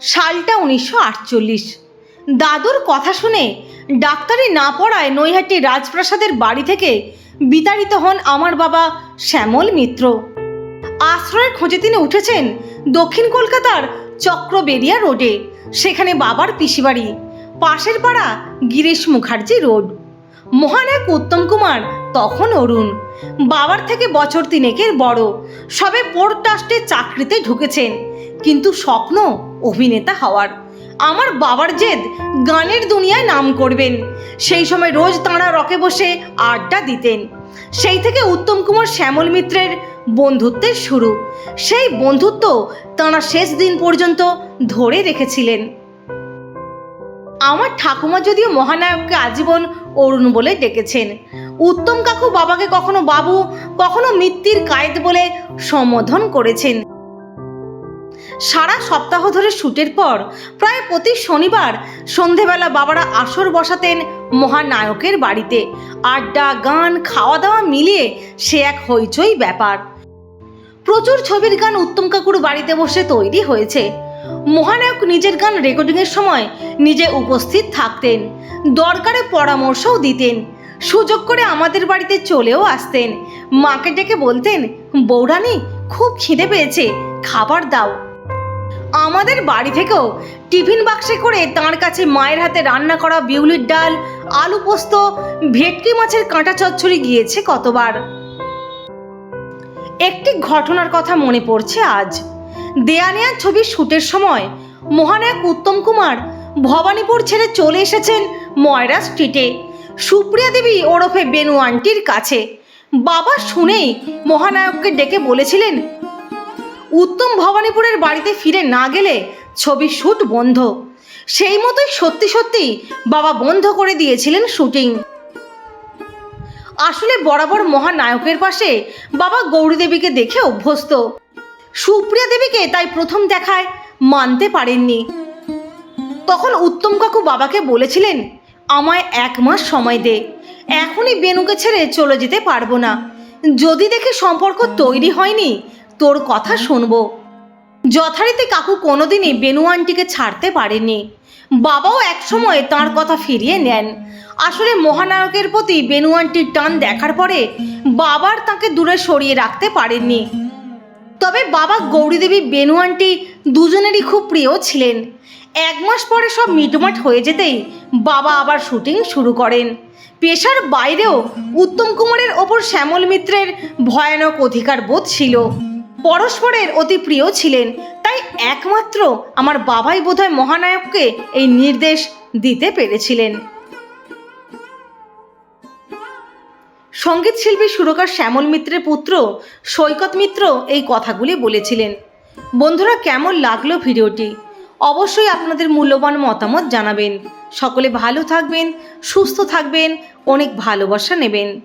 সালটা উনিশশো আটচল্লিশ। দাদুর কথা শুনে ডাক্তারি না পড়ায় নৈহাটি রাজপ্রাসাদের বাড়ি থেকে বিতাড়িত হন আমার বাবা শ্যামল মিত্র। আশ্রয়ের খোঁজে তিনি উঠেছেন দক্ষিণ কলকাতার চক্রবেরিয়া রোডে, সেখানে বাবার পিসিবাড়ি, পাশের পাড়া গিরিশ মুখার্জি রোড। মহানায়ক উত্তম কুমার, তখন অরুণ। বাবার থেকে বছর তিনেকের বড়, সবে পোর্ট ট্রাস্টে চাকরিতে ঢুকেছেন। কিন্তু স্বপ্ন অভিনেতা হওয়ার। আমার বাবার জেদ গানের দুনিয়ায় নাম করবেন। সেই সময় রোজ তাঁরা রকে বসে আড্ডা দিতেন। সেই থেকে উত্তম কুমার শ্যামল মিত্রের বন্ধুত্বের শুরু। সেই বন্ধুত্ব তাঁরা শেষ দিন পর্যন্ত ধরে রেখেছিলেন। আমার ঠাকুমা যদিও মহানায়ককে আজীবন অরুণ বলে ডেকেছেন। উত্তম কাকু বাবাকে কখনো বাবু, কখনো মিত্তির কায়েদ বলে সম্বোধন করেছেন। সারা সপ্তাহ ধরে শুটের পর প্রায় প্রতি শনিবার সন্ধেবেলা বাবারা আসর বসাতেন মহানায়কের বাড়িতে। আড্ডা, গান খাওয়া দাওয়া মিলিয়ে সে এক হইচই ব্যাপার। প্রচুর ছবির গান উত্তম কাকুর বাড়িতে বসে তৈরি হয়েছে। মহানায়ক নিজের গান রেকর্ডিংয়ের সময় নিজে উপস্থিত থাকতেন, দরকারে পরামর্শও দিতেন, সুযোগ করে আমাদের বাড়িতে চলেও আসতেন। মাকে ডেকে বলতেন, বৌরানি, খুব খিদে পেয়েছে, খাবার দাও। আমাদের বাড়ি থেকেও টিফিন বাক্সে করে তার কাছে মায়ের হাতে রান্না করা বিউলির ডাল, আলু পোস্ত, ভেটকি মাছের কাঁটা চচ্চড়ি গিয়েছে কতবার। একটি ঘটনার কথা মনে পড়ছে আজ। দেয়ানিয়া ছবির শুটের সময় মহানায়ক উত্তম কুমার ভবানীপুর ছেড়ে চলে এসেছেন ময়রা স্ট্রিটে। সুপ্রিয়া দেবী ওরফে বেনু আন্টির কাছে। বাবা শুনেই মহানায়ককে ডেকে বলেছিলেন উত্তম ভবানীপুরের বাড়িতে ফিরে না গেলে ছবি শ্যুট বন্ধ। সেই মতোই সত্যি সত্যি বাবা বন্ধ করে দিয়েছিলেন শুটিং। আসলে বরাবর মহানায়কের পাশে বাবা গৌরী দেবীকে দেখে অভ্যস্ত। সুপ্রিয়া দেবীকে তাই প্রথম দেখায় মানতে পারেননি। তখন উত্তম কাকু বাবাকে বলেছিলেন, আমায় এক মাস সময় দে। এখনই বেনুকে ছেড়ে চলে যেতে পারব না। যদি দেখে সম্পর্ক তৈরি হয়নি, তোর কথা শুনব। যথারীতি কাকু কোনোদিনই বেনু আন্টিকে ছাড়তে পারেনি বাবাও একসময় তার কথা ফিরিয়ে নেন। আসলে মহানায়কের প্রতি বেনু আন্টির টান দেখার পরে বাবার তাকে দূরে সরিয়ে রাখতে পারেননি। তবে বাবা গৌরীদেবী বেনু আন্টি দুজনেরই খুব প্রিয় ছিলেন। এক মাস পরে সব মিটমাট হয়ে যেতেই বাবা আবার শুটিং শুরু করেন। পেশার বাইরেও উত্তম কুমারের ওপর শ্যামল মিত্রের ভয়ানক অধিকার বোধ ছিল। পরস্পরের অতি প্রিয় ছিলেন, তাই একমাত্র আমার বাবাই বোধহয় মহানায়ককে এই নির্দেশ দিতে পেরেছিলেন। সংগীত শিল্পী সুরকার শ্যামল মিত্রের পুত্র সৈকত মিত্র এই কথাগুলি বলেছিলেন। বন্ধুরা, কেমন লাগল ভিডিওটি? অবশ্যই আপনাদের মূল্যবান মতামত জানাবেন। সকলে ভালো থাকবেন সুস্থ থাকবেন অনেক ভালোবাসা নেবেন।